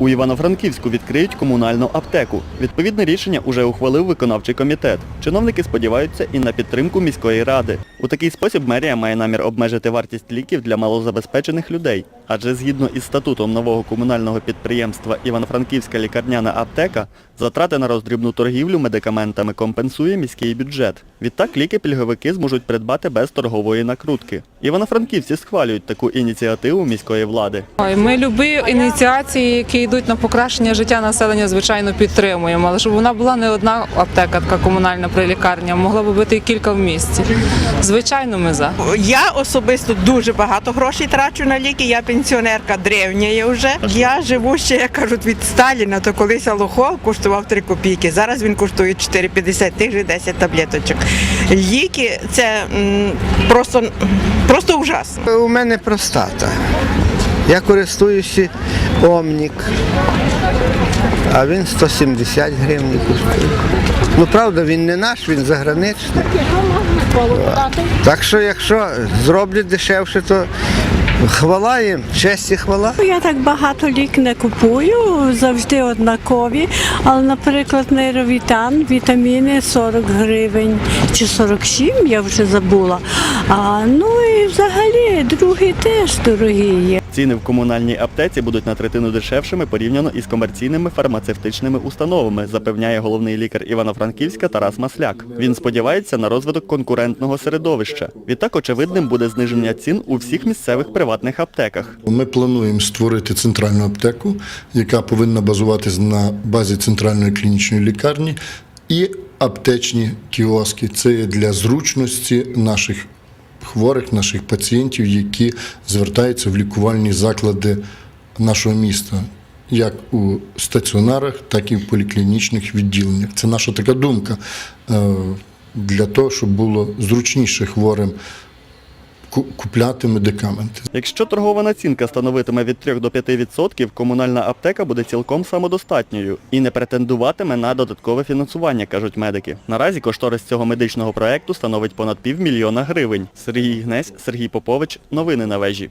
У Івано-Франківську відкриють комунальну аптеку. Відповідне рішення уже ухвалив виконавчий комітет. Чиновники сподіваються і на підтримку міської ради. У такий спосіб мерія має намір обмежити вартість ліків для малозабезпечених людей. Адже згідно із статутом нового комунального підприємства Івано-Франківська лікарняна аптека, затрати на роздрібну торгівлю медикаментами компенсує міський бюджет. Відтак ліки пільговики зможуть придбати без торгової накрутки. Івано-франківці схвалюють таку ініціативу міської влади. Ми любі ініціації, які йдуть на покращення життя населення, звичайно, підтримуємо. Але щоб вона була не одна аптека, така комунальна при лікарні, а могла б бути і кілька в місті. Звичайно, ми за. Я особисто дуже багато грошей трачу на ліки. Я пенсіонерка древня є вже. Я живу ще, як кажуть, від Сталіна, то колись алохол коштував 3 копійки. Зараз він коштує 4,50, тих же 10 таблеточок. Ліки це м, просто, просто ужасно. У мене простата. Я користуюся Омнік, а він 170 гривень коштує. Ну правда, він не наш, він заграничний. Так що якщо зроблять дешевше, то хвала їм, честь і хвала. Я так багато лік не купую, завжди однакові. Але, наприклад, нейровітан, вітаміни 40 гривень чи 47, я вже забула. А, ну і взагалі другий теж дорогі є. Ціни в комунальній аптеці будуть на третину дешевшими порівняно із комерційними фармацевтичними установами, запевняє головний лікар Івано-Франківська Тарас Масляк. Він сподівається на розвиток конкурентного середовища. Відтак очевидним буде зниження цін у всіх місцевих приватних аптеках. Ми плануємо створити центральну аптеку, яка повинна базуватись на базі центральної клінічної лікарні і аптечні кіоски. Це для зручності наших хворих, наших пацієнтів, які звертаються в лікувальні заклади нашого міста. Як у стаціонарах, так і в поліклінічних відділеннях. Це наша така думка е, для того, щоб було зручніше хворим купляти медикаменти. Якщо торгова націнка становитиме від 3 до 5%, комунальна аптека буде цілком самодостатньою і не претендуватиме на додаткове фінансування, кажуть медики. Наразі кошторис цього медичного проекту становить понад півмільйона гривень. Сергій Гнесь, Сергій Попович. Новини на вежі.